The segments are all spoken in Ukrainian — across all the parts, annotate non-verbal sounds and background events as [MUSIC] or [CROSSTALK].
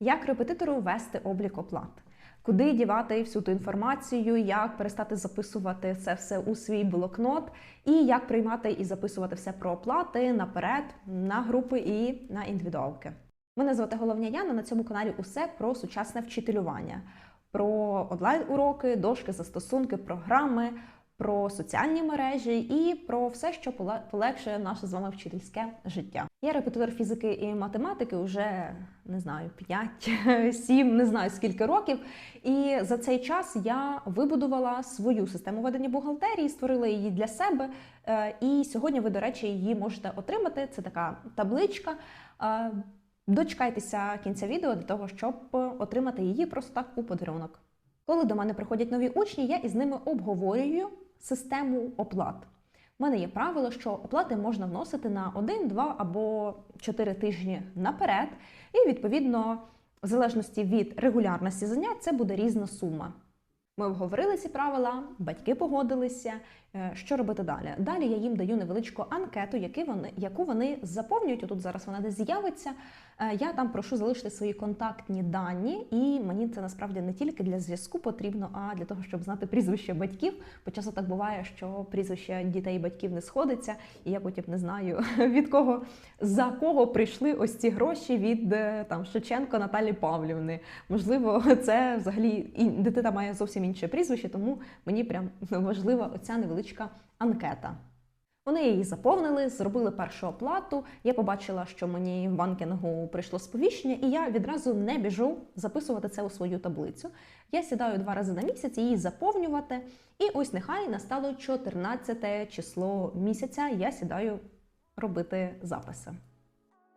Як репетитору ввести облік оплат? Куди дівати всю ту інформацію, як перестати записувати це все у свій блокнот, і як приймати і записувати все про оплати наперед, на групи і на індивідуалки. Мене звати Головня Яна. На цьому каналі усе про сучасне вчителювання, про онлайн-уроки, дошки, застосунки, програми, про соціальні мережі і про все, що поле- полегшує наше з вами вчительське життя. Я репетитор фізики і математики вже не знаю 5, 7, [LAUGHS] не знаю скільки років. І за цей час я вибудувала свою систему ведення бухгалтерії, створила її для себе. Е, І сьогодні ви, до речі, її можете отримати. Це така табличка. Е, Дочекайтеся кінця відео для того, щоб отримати її просто так у подарунок. Коли до мене приходять нові учні, я із ними обговорюю систему оплат. У мене є правило, що оплати можна вносити на 1, 2 або 4 тижні наперед, і відповідно, в залежності від регулярності занять, це буде різна сума. Ми обговорили ці правила, батьки погодилися. Е, Що робити далі? Далі я їм даю невеличку анкету, яку вони заповнюють. Отут зараз вона десь з'явиться. Е, Я там прошу залишити свої контактні дані, і мені це насправді не тільки для зв'язку потрібно, а для того, щоб знати прізвище батьків. Бо часто так буває, що прізвище дітей і батьків не сходиться, і я потім не знаю [LAUGHS] від кого за кого прийшли ось ці гроші від е, там Шевченко Наталі Павлівни. Можливо, це взагалі і дитина має зовсім інше прізвище, тому мені прям важлива оця невеличка анкета. Вони її заповнили, зробили першу оплату. Я побачила, що мені в банкінгу прийшло сповіщення, і я відразу не біжу записувати це у свою таблицю. Я сідаю два рази на місяць її заповнювати. І ось нехай настало 14 число місяця. Я сідаю робити записи.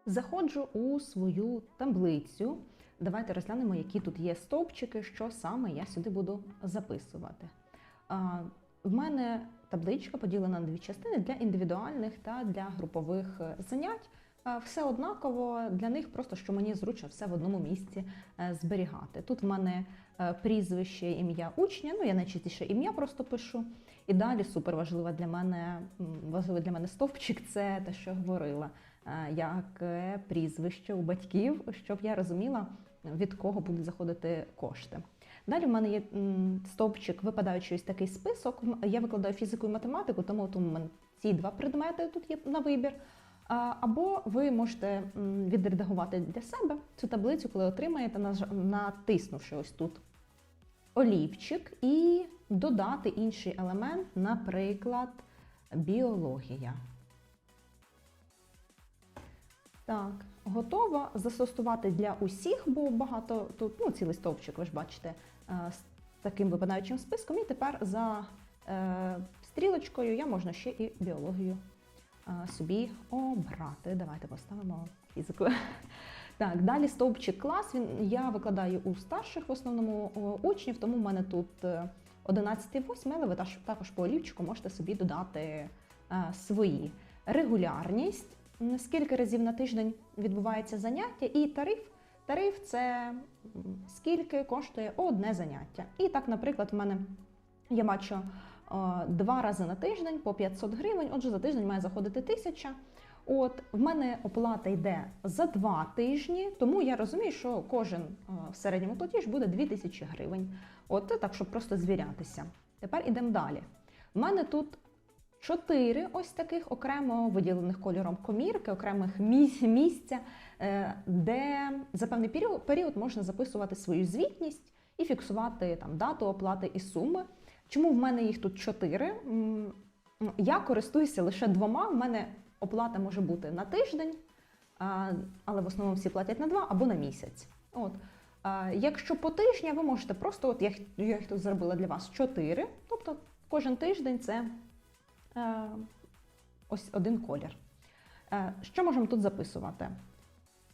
Заходжу у свою таблицю. Давайте розглянемо, які тут є стовпчики, що саме я сюди буду записувати. В мене табличка поділена на дві частини для індивідуальних та для групових е, занять. Все однаково для них, просто що мені зручно все в одному місці е, зберігати. Тут в мене е, прізвище, ім'я учня. Ну я найчастіше ім'я просто пишу. І далі супер важлива для мене важливий для мене стовпчик це те, що говорила. Е, Яке прізвище у батьків, щоб я розуміла, від кого будуть заходити кошти. Далі в мене є стовпчик, випадаючий ось такий список. Я викладаю фізику і математику, тому от у мене ці два предмети тут є на вибір. Або ви можете відредагувати для себе цю таблицю, коли отримаєте, натиснувши ось тут олівчик і додати інший елемент, наприклад, біологія. Так, готова застосувати для усіх, бо багато тут, ну, цілий стовпчик, ви ж бачите, е, з таким випадаючим списком. І тепер за е, стрілочкою я можна ще і біологію е, собі обрати. Давайте поставимо фізику. Так, далі стовпчик клас. Він я викладаю у старших в основному учнів, тому в мене тут е, 11 8 але ви також по олівчику можете собі додати е, свої. Регулярність, скільки разів на тиждень відбувається заняття, і тариф. Тариф це скільки коштує одне заняття. І так, наприклад, в мене я бачу е, два рази на тиждень по 500 гривень, отже, за тиждень має заходити 1000. От в мене оплата йде за два тижні, тому я розумію, що кожен е, в середньому платіж буде 2000 гривень. От так, щоб просто звірятися. Тепер ідемо далі. У мене тут чотири ось таких окремо виділених кольором комірки, окремих місця, е, де за певний період, можна записувати свою звітність і фіксувати там дату оплати і суми. Чому в мене їх тут чотири? Я користуюся лише двома. В мене оплата може бути на тиждень, але в основному всі платять на два або на місяць. От. Якщо по тижня, ви можете просто, от я, їх- тут зробила для вас чотири, тобто кожен тиждень це ось один колір. Е, що можемо тут записувати?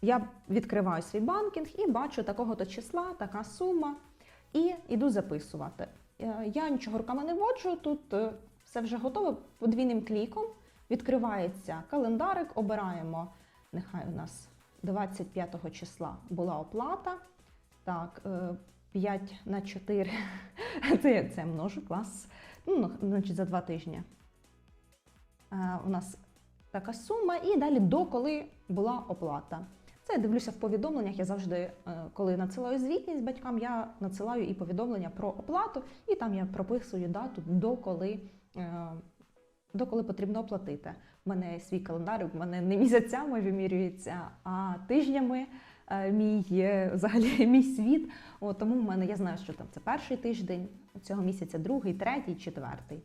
Я відкриваю свій банкінг і бачу такого-то числа, така сума, і йду записувати. Е, Я нічого руками не вводжу, тут е, все вже готово подвійним кліком. Відкривається календарик, обираємо, нехай у нас 25 числа була оплата. Так, е, 5 на 4, [LAUGHS] це це множу, клас. Ну, значить, за два тижні. Е, У нас така сума, і далі до коли була оплата. Це я дивлюся в повідомленнях. Я завжди, е, коли надсилаю звітність батькам, я надсилаю і повідомлення про оплату, і там я прописую дату, до коли, е, до коли потрібно оплатити. У мене свій календар, у мене не місяцями вимірюється, а тижнями. Мій взагалі [LAUGHS] мій світ. От, тому в мене я знаю, що там це перший тиждень цього місяця, другий, третій, четвертий.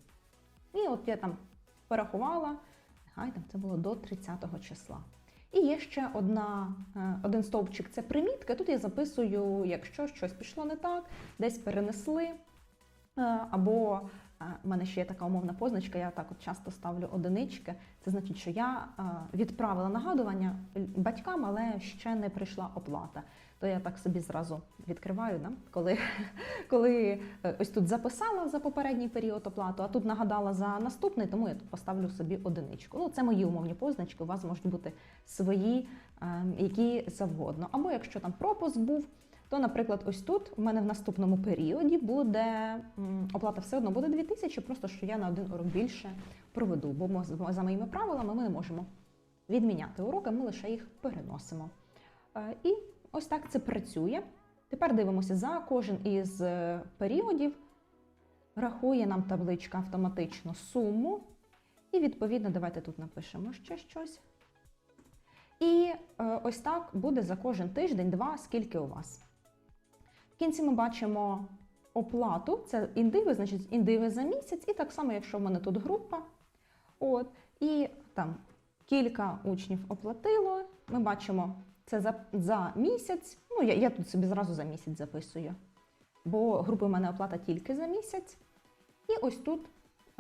І от я там порахувала, нехай там це було до 30 числа. І є ще одна, е, один стовпчик це примітки. Тут я записую, якщо щось пішло не так, десь перенесли. е, Або е, в мене ще є така умовна позначка, я так от часто ставлю одинички. Це значить, що я відправила нагадування батькам, але ще не прийшла оплата. То я так собі зразу відкриваю, да? коли, [LAUGHS] коли е, ось тут записала за попередній період оплату, а тут нагадала за наступний, тому я тут поставлю собі одиничку. Ну, це мої умовні позначки, у вас можуть бути свої, е, які завгодно. Або якщо там пропуск був, то, наприклад, ось тут у мене в наступному періоді буде оплата все одно буде 2000, просто що я на один урок більше проведу. Бо за моїми правилами ми не можемо відміняти уроки, ми лише їх переносимо. Е, І ось так це працює. Тепер дивимося за кожен із е, періодів. Рахує нам табличка автоматично суму. І відповідно, давайте тут напишемо ще щось. І е, ось так буде за кожен тиждень, два, скільки у вас. В кінці ми бачимо оплату, це індиви, значить індиви за місяць, і так само, якщо в мене тут група, от, і там кілька учнів оплатило, ми бачимо це за, за місяць. Ну, я, я тут собі зразу за місяць записую, бо групи в мене оплата тільки за місяць. І ось тут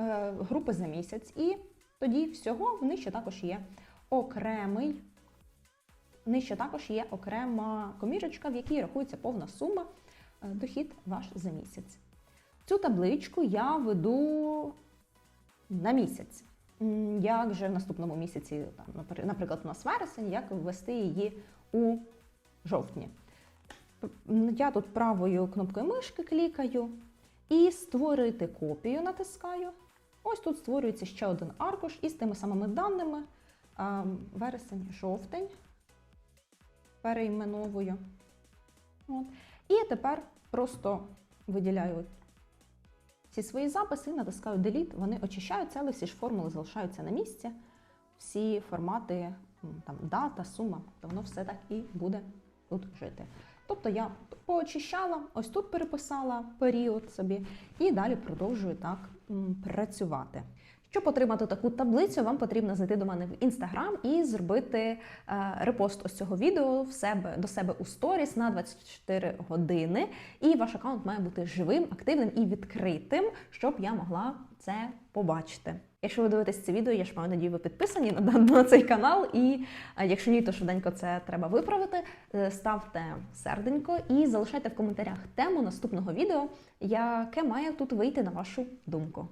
е, групи за місяць. І тоді всього в нижче також є окремий. Нижче також є окрема комірочка, в якій рахується повна сума е, дохід ваш за місяць. Цю табличку я веду на місяць. Як же в наступному місяці, наприклад, у нас вересень, як ввести її у жовтні? Я тут правою кнопкою мишки клікаю і створити копію натискаю. Ось тут створюється ще один аркуш із тими самими даними. Вересень, жовтень. Перейменовую. От. І тепер просто виділяю всі свої записи і натискаю Delete. Вони очищаються, але всі ж формули залишаються на місці. Всі формати, там, дата, сума, то воно все так і буде тут жити. Тобто я поочищала, ось тут переписала період собі, і далі продовжую так працювати. Щоб отримати таку таблицю, вам потрібно зайти до мене в інстаграм і зробити е, репост ось цього відео в себе до себе у сторіс на 24 години. І ваш аккаунт має бути живим, активним і відкритим, щоб я могла це побачити. Якщо ви дивитесь це відео, я ж маю надію, ви підписані на, на цей канал. І е, якщо ні, то швиденько це треба виправити. Е, Ставте серденько і залишайте в коментарях тему наступного відео, яке має тут вийти на вашу думку.